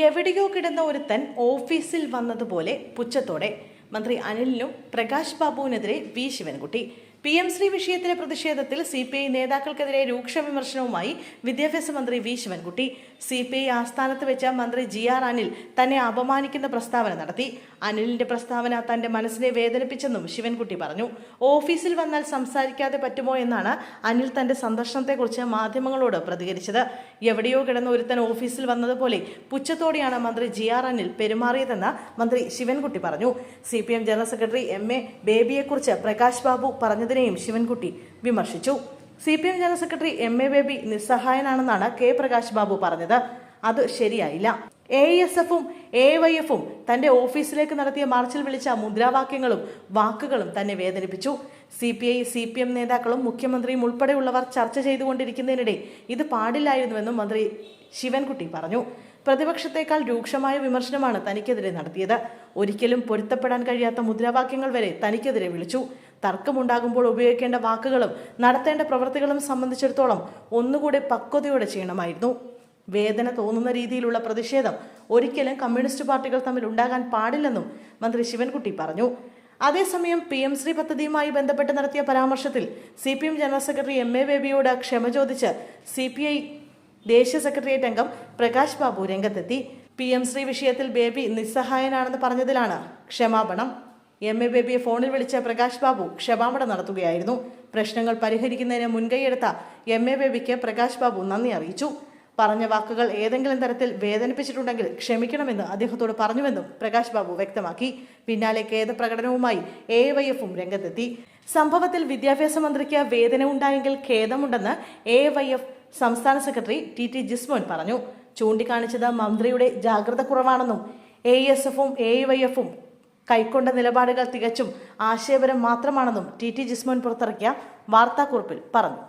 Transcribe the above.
എവിടെയോ കിടന്ന ഒരുത്തൻ ഓഫീസിൽ വന്നതുപോലെ പുച്ഛത്തോടെ മന്ത്രി അനിലിനും Prakash ബാബുവിനെതിരെ V Sivankutty P M Shri വിഷയത്തിലെ പ്രതിഷേധത്തിൽ സി പി ഐ നേതാക്കൾക്കെതിരെ രൂക്ഷ വിമർശനവുമായി വിദ്യാഭ്യാസ മന്ത്രി V Sivankutty. C P I ആസ്ഥാനത്ത് വെച്ച മന്ത്രി ജി ആർ അനിൽ തന്നെ അപമാനിക്കുന്ന പ്രസ്താവന നടത്തി. അനിലിന്റെ പ്രസ്താവന തന്റെ മനസ്സിനെ വേദനിപ്പിച്ചെന്നും ശിവൻകുട്ടി പറഞ്ഞു. ഓഫീസിൽ വന്നാൽ സംസാരിക്കാതെ പറ്റുമോ എന്നാണ് അനിൽ തന്റെ സന്ദർശനത്തെക്കുറിച്ച് മാധ്യമങ്ങളോട് പ്രതികരിച്ചത്. എവിടെയോ കിടന്ന ഒരുത്തൻ ഓഫീസിൽ വന്നതുപോലെ പുച്ഛത്തോടെയാണ് മന്ത്രി ജി ആർ അനിൽ പെരുമാറിയതെന്ന് മന്ത്രി ശിവൻകുട്ടി പറഞ്ഞു. C P M general secretary M A ബേബിയെക്കുറിച്ച് Prakash Babu പറഞ്ഞതിനെയും ശിവൻകുട്ടി വിമർശിച്ചു. C P M general secretary M A Baby നിസ്സഹായനാണെന്നാണ് K Prakash Babu പറഞ്ഞത്. അത് ശരിയായില്ല. എ എസ് എഫും എ വൈ എഫും തന്റെ ഓഫീസിലേക്ക് നടത്തിയ മാർച്ചിൽ വിളിച്ച മുദ്രാവാക്യങ്ങളും വാക്കുകളും തന്നെ വേദനിപ്പിച്ചു. C P I C P M നേതാക്കളും മുഖ്യമന്ത്രിയും ഉൾപ്പെടെയുള്ളവർ ചർച്ച ചെയ്തുകൊണ്ടിരിക്കുന്നതിനിടെ ഇത് പാടില്ലായിരുന്നുവെന്നും മന്ത്രി ശിവൻകുട്ടി പറഞ്ഞു. പ്രതിപക്ഷത്തെക്കാൾ രൂക്ഷമായ വിമർശനമാണ് തനിക്കെതിരെ നടത്തിയത്. ഒരിക്കലും പൊരുത്തപ്പെടാൻ കഴിയാത്ത മുദ്രാവാക്യങ്ങൾ വരെ തനിക്കെതിരെ വിളിച്ചു. തർക്കമുണ്ടാകുമ്പോൾ ഉപയോഗിക്കേണ്ട വാക്കുകളും നടത്തേണ്ട പ്രവൃത്തികളും സംബന്ധിച്ചിടത്തോളം ഒന്നുകൂടെ പക്വതയോടെ ചെയ്യണമായിരുന്നു. വേദന തോന്നുന്ന രീതിയിലുള്ള പ്രതിഷേധം ഒരിക്കലും കമ്മ്യൂണിസ്റ്റ് പാർട്ടികൾ തമ്മിൽ ഉണ്ടാകാൻ പാടില്ലെന്നും മന്ത്രി ശിവൻകുട്ടി പറഞ്ഞു. അതേസമയം പി എം ശ്രീ പദ്ധതിയുമായി ബന്ധപ്പെട്ട് നടത്തിയ പരാമർശത്തിൽ C P M general secretary M A ബേബിയോട് ക്ഷമ ചോദിച്ച് സി പി ഐ ദേശീയ സെക്രട്ടേറിയറ്റ് അംഗം പ്രകാശ് ബാബു രംഗത്തെത്തി. പി എം ശ്രീ വിഷയത്തിൽ ബേബി നിസ്സഹായനാണെന്ന് പറഞ്ഞതിലാണ് ക്ഷമാപണം. എം എ ബേബിയെ ഫോണിൽ വിളിച്ച പ്രകാശ് ബാബു ക്ഷമാപണം നടത്തുകയായിരുന്നു. പ്രശ്നങ്ങൾ പരിഹരിക്കുന്നതിന് മുൻകൈയെടുത്ത എം എ ബേബിക്ക് പ്രകാശ് ബാബു നന്ദി അറിയിച്ചു. പറഞ്ഞ വാക്കുകൾ ഏതെങ്കിലും തരത്തിൽ വേദനിപ്പിച്ചിട്ടുണ്ടെങ്കിൽ ക്ഷമിക്കണമെന്ന് അദ്ദേഹത്തോട് പറഞ്ഞുവെന്നും പ്രകാശ് ബാബു വ്യക്തമാക്കി. പിന്നാലെ ഖേദപ്രകടനവുമായി എ വൈ എഫും രംഗത്തെത്തി. സംഭവത്തിൽ വിദ്യാഭ്യാസ മന്ത്രിക്ക് വേദന ഉണ്ടായെങ്കിൽ ഖേദമുണ്ടെന്ന് എ വൈ എഫ് സംസ്ഥാന സെക്രട്ടറി ടി ടി ജിസ്മോൻ പറഞ്ഞു. ചൂണ്ടിക്കാണിച്ചത് മന്ത്രിയുടെ ജാഗ്രത കുറവാണെന്നും എ എസ് എഫും എ വൈ എഫും കൈക്കൊണ്ട നിലപാടുകൾ തികച്ചും ആശയപരം മാത്രമാണെന്നും ടി ടി ജിസ്മോൻ പുറത്തിറക്കിയ വാർത്താക്കുറിപ്പിൽ പറഞ്ഞു.